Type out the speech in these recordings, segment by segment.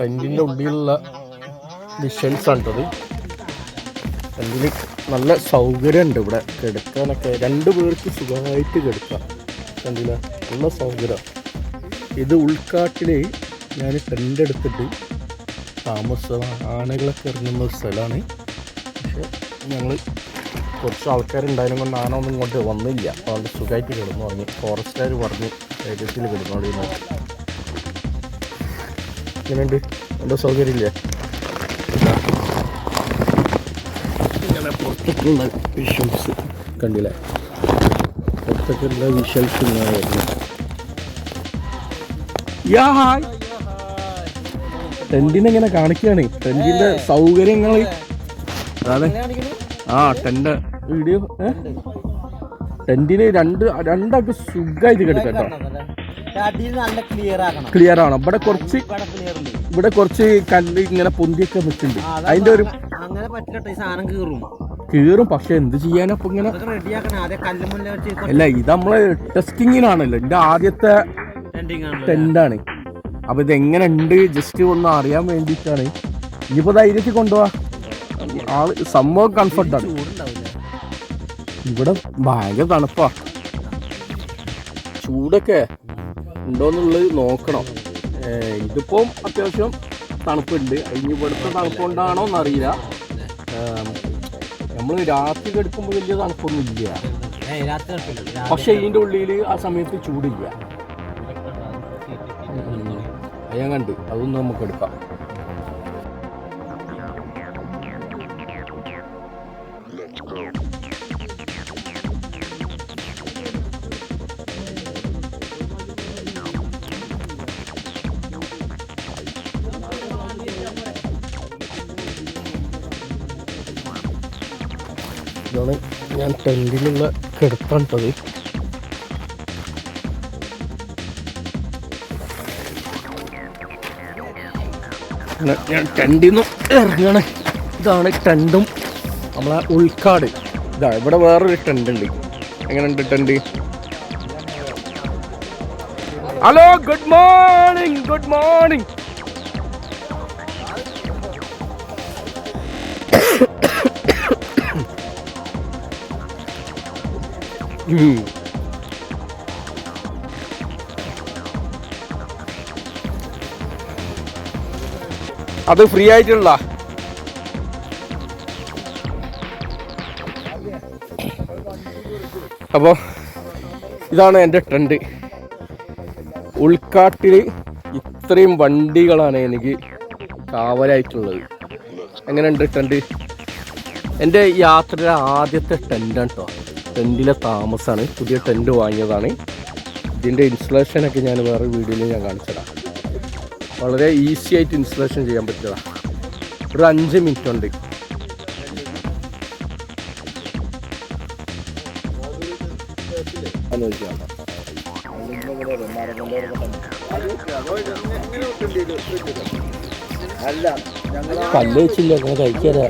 ടെന്റിന്റെ ഉള്ളിലുള്ള വിഷ്വൽസ് ആണിട്ടത് ടെന്റിൽ നല്ല സൗകര്യമുണ്ട് ഇവിടെ. കിടക്കാനൊക്കെ രണ്ട് പേർക്ക് സുഖമായിട്ട് കിടക്കാം. കണ്ടില്ല? നല്ല സൗകര്യം. ഇത് ഉൾക്കാട്ടിൽ ഞാൻ ടെന്റ് എടുത്തിട്ട് താമസം ആനകളൊക്കെ ഇറങ്ങുന്ന ഒരു സ്ഥലമാണ്. പക്ഷെ ഞങ്ങൾ കുറച്ച് ആൾക്കാരുണ്ടായതിനും കൊണ്ട് ആന ഒന്നും ഇങ്ങോട്ട് വന്നില്ല. അപ്പോൾ അത് സുഖമായിട്ട് കിടന്നു. പറഞ്ഞു ഫോറസ്റ്റുകാർ പറഞ്ഞു ധൈര്യത്തിൽ കിടന്നോളിന്ന്. ഇങ്ങനെയുണ്ട് എന്തോ സൗകര്യമില്ലേ. ഇങ്ങനെ പുറത്തേക്കുള്ള വിഷ്വൽസ് കണ്ടില്ലേ? പുറത്തേക്കുള്ള വിഷ്വൽസ് ഇങ്ങനെ വരുന്നു യാ ഹായ്. ടെന്റിനെ ഇങ്ങനെ കാണിക്കുകയാണ്. ടെന്റിന്റെ സൗകര്യങ്ങൾ അതാണ്. ആ ടെന്റ് വീഡിയോ ടെന്റിന് രണ്ട് രണ്ടൊക്കെ സുഖമായിട്ട് കിടക്കാം കേട്ടോ അടിയിൽ നല്ല ക്ലിയർ ആക്കണം ക്ലിയർ ആണ് ഇവിടെ കുറച്ച് ഇവിടെ കുറച്ച് കല്ല് ഇങ്ങനെ പൊന്തിയൊക്കെ നിൽക്കുന്നുണ്ട് അതിന്റെ ഒരു അങ്ങനെ പറ്റില്ല ഈ സാധനം കീറും. കീറും പക്ഷെ എന്ത് ചെയ്യാനപ്പോ ഇങ്ങനെ അല്ല ഇത് നമ്മൾ ടെസ്റ്റിങ്ങിനാണല്ലോ എന്റെ ആദ്യത്തെ ടെന്റാണ് അപ്പൊ ഇത് എങ്ങനെ ഉണ്ട് ജസ്റ്റ് ഒന്ന് അറിയാൻ വേണ്ടിയിട്ടാണ്. ഇനിയിപ്പോ ധൈര്യത്തിൽ കൊണ്ടുപോവാ. ആൾ സംഭവം കംഫർട്ടാണ് ഇവിടെ ഭയങ്കര തണുപ്പാ. ചൂടൊക്കെ ഉണ്ടോന്നുള്ളത് നോക്കണം. ഇതിപ്പം അത്യാവശ്യം തണുപ്പുണ്ട്. ഇനി ഇവിടുത്തെ തണുപ്പ് കൊണ്ടാണോ എന്നറിയില്ല. നമ്മൾ രാത്രി കെടുക്കുമ്പോൾ വലിയ തണുപ്പൊന്നും ഇല്ല പക്ഷെ ഇതിന്റെ ഉള്ളിൽ ആ സമയത്ത് ചൂടില്ല. ഞാൻ കണ്ട്. അതൊന്നും നമുക്ക് എടുക്കാം. ഇതാണ് ഞാൻ ടെന്റിലുള്ള കിടത്താണിട്ടത് ഞാൻ ടെന്റിൽ നിന്ന് ഇറങ്ങണ. ഇതാണ് ടെന്റും നമ്മളെ ഉൾക്കാട്. ഇതാ ഇവിടെ വേറൊരു ടെന്റ് ഉണ്ട്. എങ്ങനെയുണ്ട് tent hello good morning good morning അത് ഫ്രീ ആയിട്ടുള്ള. അപ്പോൾ ഇതാണ് എന്റെ ട്രെൻഡ് ഉൾക്കാട്ടിൽ ഇത്രയും വണ്ടികളാണ് എനിക്ക് കാവലായിട്ടുള്ളത്. എങ്ങനെയുണ്ട് ട്രെൻഡ് എന്റെ യാത്രയുടെ ആദ്യത്തെ ട്രെൻഡാണ് കേട്ടോ ടെന്റിലെ താമസമാണ് പുതിയ ടെന്റ് വാങ്ങിയതാണ്. ഇതിന്റെ ഇൻസ്റ്റലേഷനൊക്കെ ഞാൻ വേറെ വീഡിയോയിൽ ഞാൻ കാണിച്ചതാണ് വളരെ ഈസി ആയിട്ട് ഇൻസ്റ്റലേഷൻ ചെയ്യാൻ പറ്റുക ഒരു അഞ്ച് മിനിറ്റ് ഉണ്ട്. അല്ല കല്ല് വെച്ചില്ല കഴിക്കാതെ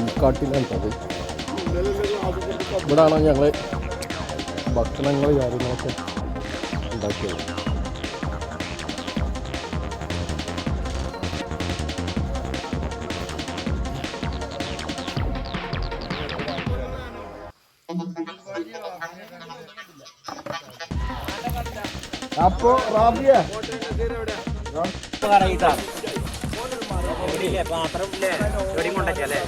ഉൾക്കാട്ടിലാണ് അത് ഇവിടാണ് ഞങ്ങൾ ഭക്ഷണങ്ങൾ കാര്യങ്ങളൊക്കെ ഉണ്ടാക്കിയത്. അപ്പോ റാബിയ പാത്രം ഇല്ലേ? കൊണ്ടല്ലേ?